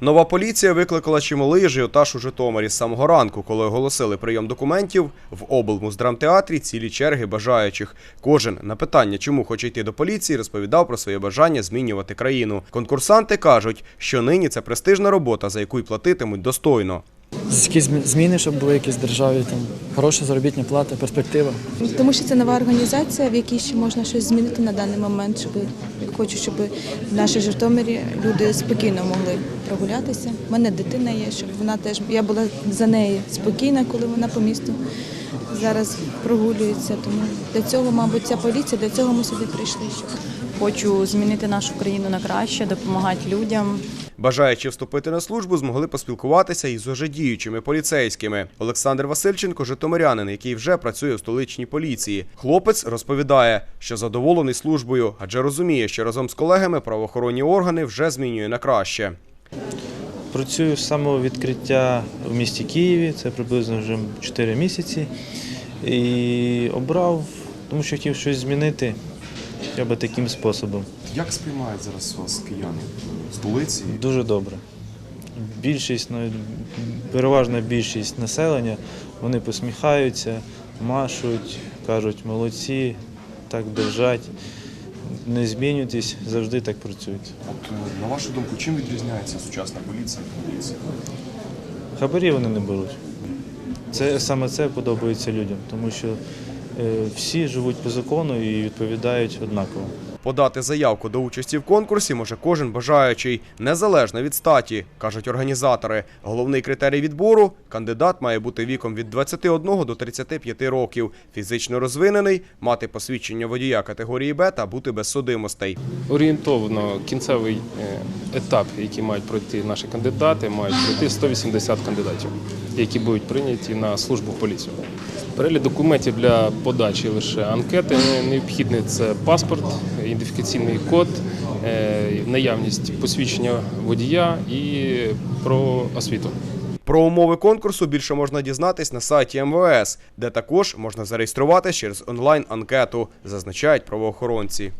Нова поліція викликала чималий ажіотаж у Житомирі з самого ранку, коли оголосили прийом документів в облмуздрамтеатрі цілі черги бажаючих. Кожен на питання, чому хоче йти до поліції, розповідав про своє бажання змінювати країну. Конкурсанти кажуть, що нині це престижна робота, за яку й платитимуть достойно. Якісь змі- зміни, щоб були якісь в державі, там хороша заробітна плата, перспектива. Тому що це нова організація, в якій ще можна щось змінити на даний момент. Щоб я хочу, щоб в нашій Житомирі люди спокійно могли прогулятися. У мене дитина є, щоб вона теж я була за нею спокійна, коли вона по місту зараз прогулюється. Тому для цього, мабуть, ця поліція, для цього ми сюди прийшли. Щоб Хочу змінити нашу країну на краще, допомагати людям. Бажаючи вступити на службу, змогли поспілкуватися із уже діючими поліцейськими. Олександр Васильченко, житомирянин, який вже працює в столичній поліції. Хлопець розповідає, що задоволений службою, адже розуміє, що разом з колегами правоохоронні органи вже змінює на краще. Працюю з самого відкриття в місті Києві, це приблизно вже 4 місяці. І обрав, тому що хотів щось змінити хоча б таким способом. Як сприймають зараз вас кияни? Столиці? Дуже добре. Більшість, навіть переважна більшість населення, вони посміхаються, машуть, кажуть, молодці, так держать, не змінюйтесь, завжди так працюють. От е, на вашу думку, чим відрізняється сучасна поліція від поліції? Хабарі вони не беруть. Це саме це подобається людям, тому що всі живуть по закону і відповідають однаково. Подати заявку до участі в конкурсі може кожен бажаючий, незалежно від статі, кажуть організатори. Головний критерій відбору кандидат має бути віком від 21 до 35 років, фізично розвинений, мати посвідчення водія категорії Б та бути без судимостей. Орієнтовно кінцевий е, етап, який мають пройти наші кандидати, мають пройти 180 кандидатів, які будуть прийняті на службу в поліцію. Перелік документів для подачі лише анкети необхідний це паспорт, ідентифікаційний код, е, наявність посвідчення водія і про освіту. Про умови конкурсу більше можна дізнатись на сайті МВС, де також можна зареєструватися через онлайн-анкету, зазначають правоохоронці.